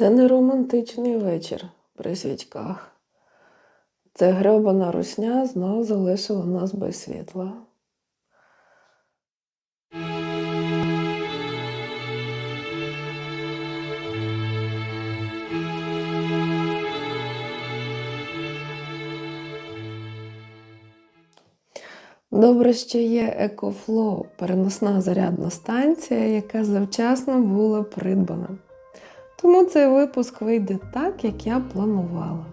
Це не романтичний вечір при свічках. Це гребана русня знов залишила нас без світла. Добре, що є EcoFlow, переносна зарядна станція, яка завчасно була придбана. Тому цей випуск вийде так, як я планувала.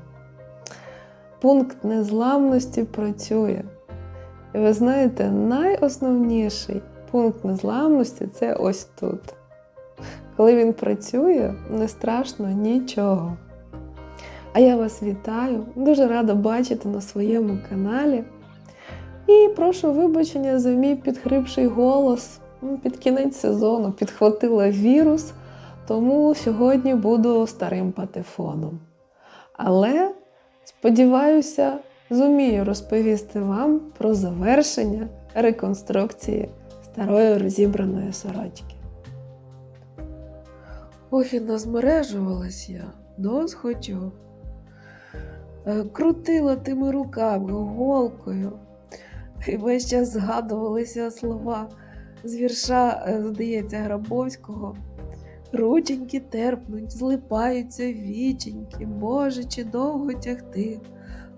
Пункт незламності працює. І ви знаєте, найосновніший пункт незламності це ось тут. Коли він працює, не страшно нічого. А я вас вітаю, дуже рада бачити на своєму каналі. І прошу вибачення за мій підхрипший голос. Під кінець сезону підхватила вірус, тому сьогодні буду старим патефоном. Але сподіваюся, зумію розповісти вам про завершення реконструкції старої розібраної сорочки. Ох, і назмережувалась я досхочу. Е, Крутила тими руками, голкою. І весь час згадувалися слова з вірша, е, здається, Грабовського. Рученьки терпнуть, злипаються віченьки, Боже, чи довго тягти.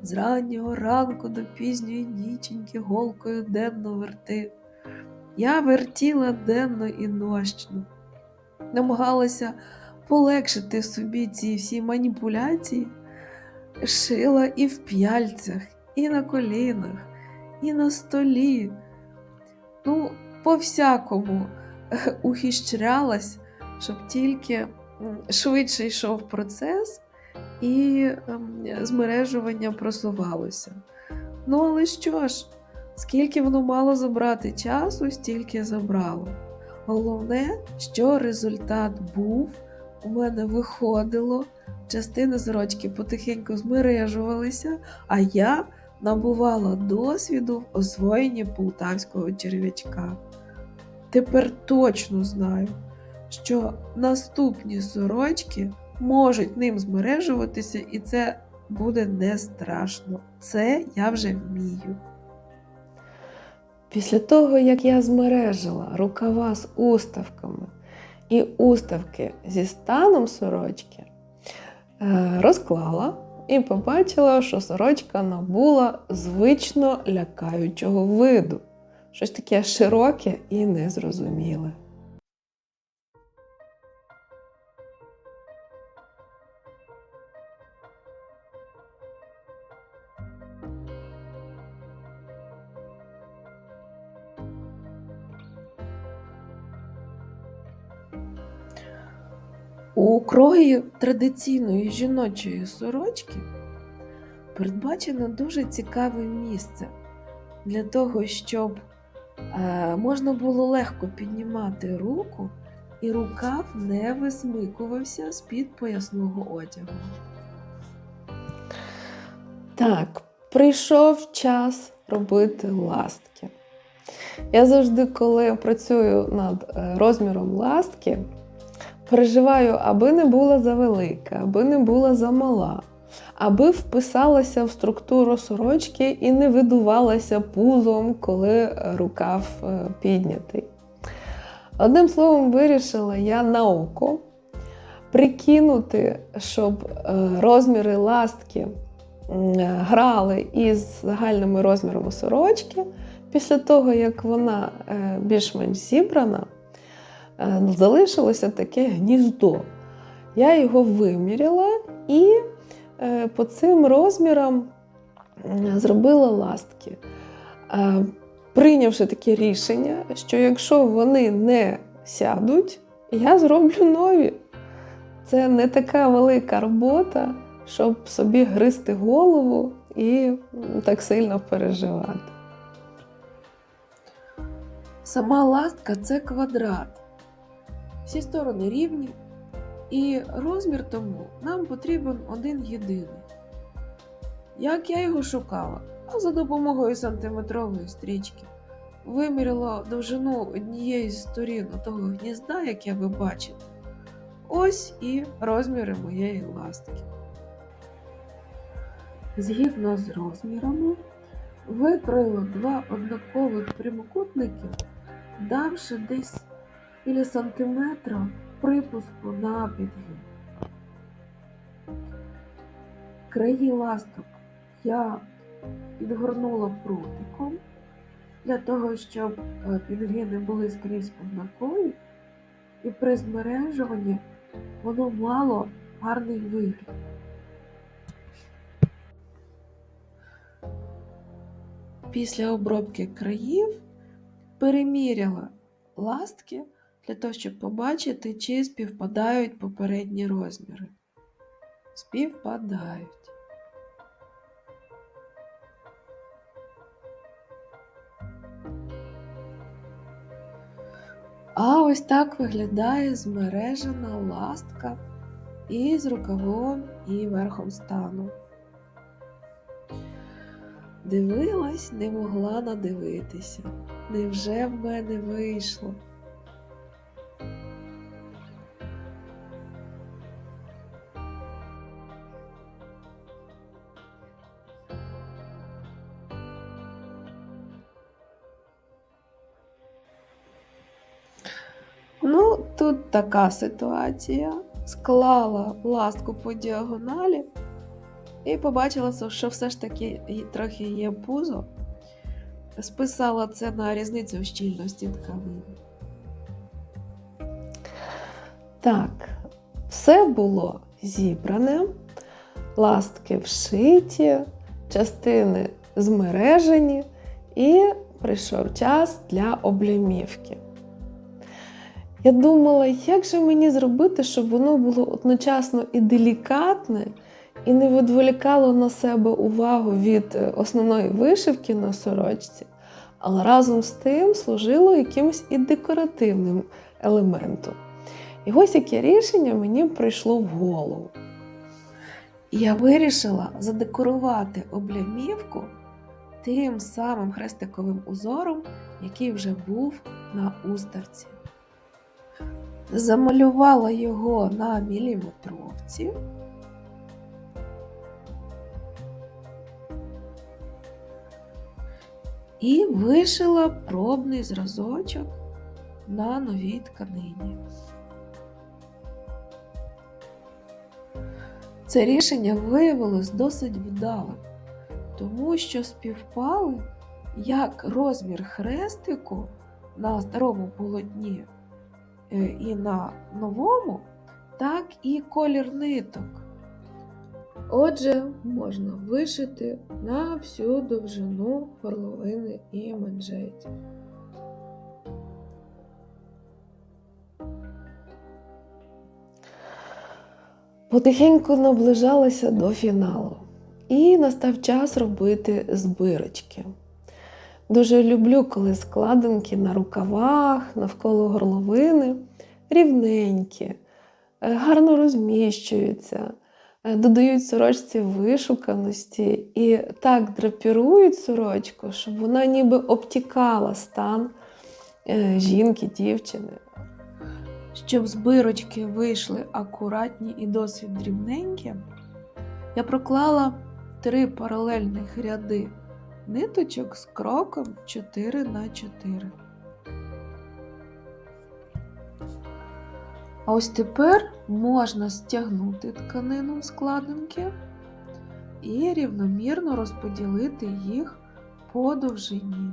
З раннього ранку до пізньої ніченьки голкою денно вертив. Я вертіла денно і нощно, намагалася полегшити собі ці всі маніпуляції, шила і в п'яльцях, і на колінах і на столі. Ну, по-всякому ухищрялась, щоб тільки швидше йшов процес і ем, змережування просувалося. Ну, але що ж, скільки воно мало забрати часу, стільки забрало. Головне, що результат був, у мене виходило, частини сорочки потихеньку змережувалися, а я набувала досвіду в освоєнні полтавського черв'ячка. Тепер точно знаю, що наступні сорочки можуть ним змережуватися, і це буде не страшно. Це я вже вмію. Після того, як я змережила рукава з уставками і уставки зі станом сорочки, е, розклала і побачила, що сорочка набула звично лякаючого виду. Щось таке широке і незрозуміле. У крої традиційної жіночої сорочки передбачено дуже цікаве місце для того, щоб е, можна було легко піднімати руку, і рукав не висмикувався з-під поясного одягу. Так, прийшов час робити ластки. Я завжди, коли працюю над е, розміром ластки, переживаю, аби не була завелика, аби не була замала, аби вписалася в структуру сорочки і не видувалася пузом, коли рукав е, піднятий. Одним словом, вирішила я на око прикинути, щоб е, розміри ластки грали із загальними розмірами сорочки. Після того, як вона е, більш-менш зібрана, залишилося таке гніздо. Я його виміряла і е, по цим розмірам зробила ластки. Е, Прийнявши таке рішення, що якщо вони не сядуть, я зроблю нові. Це не така велика робота, щоб собі гризти голову і так сильно переживати. Сама ластка це квадрат. Всі сторони рівні, і розмір тому нам потрібен один єдиний. Як я його шукала? А за допомогою сантиметрової стрічки. Виміряла довжину однієї з сторін того гнізда, яке ви бачите. Ось і розміри моєї ластки. Згідно з розмірами, викроїла два однакових прямокутники, давши десь біля сантиметра припуску на підгін. Краї ласток я підгорнула прутиком для того, щоб е, підгини були скрізь однакові, і при змережуванні воно мало гарний вигляд. Після обробки країв переміряла ластки для того, щоб побачити, чи співпадають попередні розміри. Співпадають. А ось так виглядає змережена ластка із рукавом і верхом стану. Дивилась, не могла надивитися. Невже в мене вийшло? Тут така ситуація. Склала ластку по діагоналі і побачила, що все ж таки трохи є пузо. Списала це на різницю в щільності тканини. Так, все було зібране, ластки вшиті, частини змережені, і прийшов час для облямівки. Я думала, як же мені зробити, щоб воно було одночасно і делікатне, і не відволікало на себе увагу від е, основної вишивки на сорочці, але разом з тим служило якимось і декоративним елементом. І ось яке рішення мені прийшло в голову. Я вирішила задекорувати облямівку тим самим хрестиковим узором, який вже був на уставці. Замалювала його на міліметровці. І вишила пробний зразочок на новій тканині. Це рішення виявилось досить вдалим, тому що співпали як розмір хрестику на старому полотні і на новому, так і колір ниток. Отже, можна вишити на всю довжину горловини і манжетів. Потихеньку наближалася до фіналу, і настав час робити збирочки. Дуже люблю, коли складинки на рукавах, навколо горловини рівненькі, е, гарно розміщуються, е, додають сорочці вишуканості і так драпірують сорочку, щоб вона ніби обтікала стан е, жінки, дівчини. Щоб збирочки вийшли акуратні і досить дрібненькі, я проклала три паралельних ряди ниточок з кроком 4 на 4. А ось тепер можна стягнути тканину в складинки і рівномірно розподілити їх по довжині.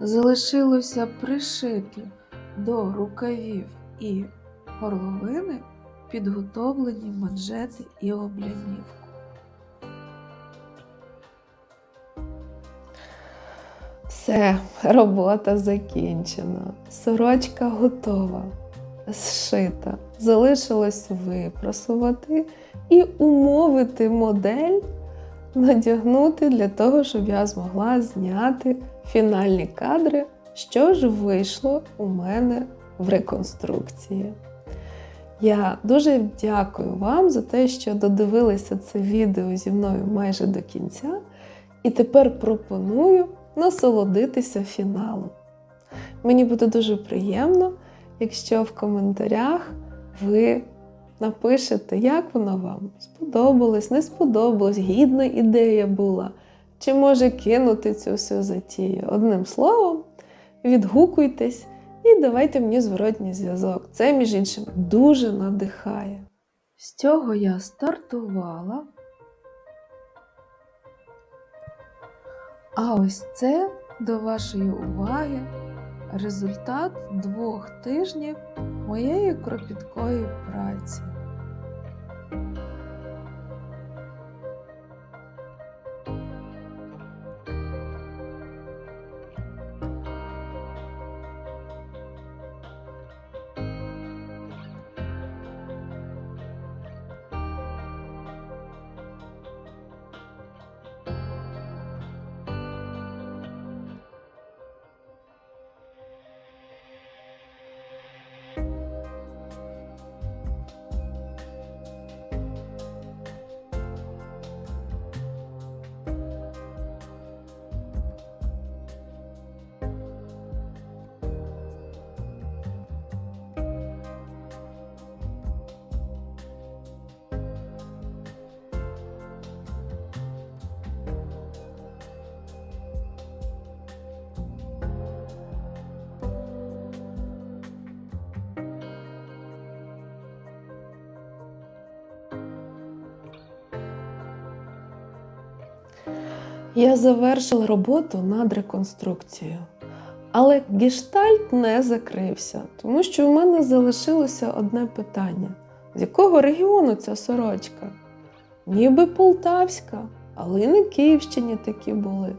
Залишилося пришити до рукавів і горловини підготовлені манжети і облямівку. Все, робота закінчена. Сорочка готова, зшита. Залишилось випрасувати і умовити модель надягнути для того, щоб я змогла зняти фінальні кадри, що ж вийшло у мене в реконструкції. Я дуже дякую вам за те, що додивилися це відео зі мною майже до кінця, і тепер пропоную насолодитися фіналом. Мені буде дуже приємно, якщо в коментарях ви напишете, як воно вам сподобалось, не сподобалось, гідна ідея була, чи може кинути цю всю затію. Одним словом, відгукуйтесь і давайте мені зворотній зв'язок. Це, між іншим, дуже надихає. З цього я стартувала. А ось це до вашої уваги результат двох тижнів моєї кропіткої праці. Я завершила роботу над реконструкцією. Але гештальт не закрився, тому що у мене залишилося одне питання: з якого регіону ця сорочка? Ніби Полтавська, але й на Київщині такі були.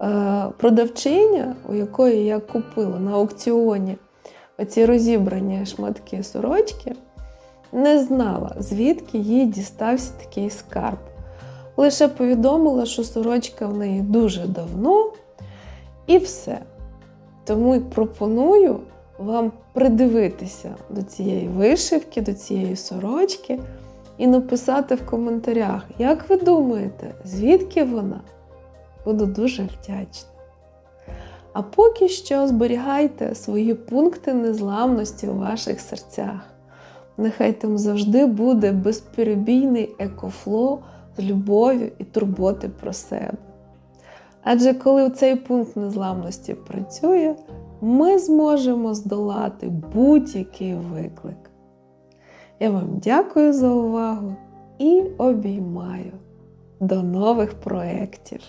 Е, продавчиня, у якої я купила на аукціоні оці розібрані шматки сорочки, не знала, звідки їй дістався такий скарб. Лише повідомила, що сорочка в неї дуже давно, і все. Тому й пропоную вам придивитися до цієї вишивки, до цієї сорочки і написати в коментарях, як ви думаєте, звідки вона? Буду дуже вдячна. А поки що зберігайте свої пункти незламності у ваших серцях. Нехай там завжди буде безперебійний екофло з любов'ю і турботи про себе. Адже коли цей пункт незламності працює, ми зможемо здолати будь-який виклик. Я вам дякую за увагу і обіймаю. До нових проєктів!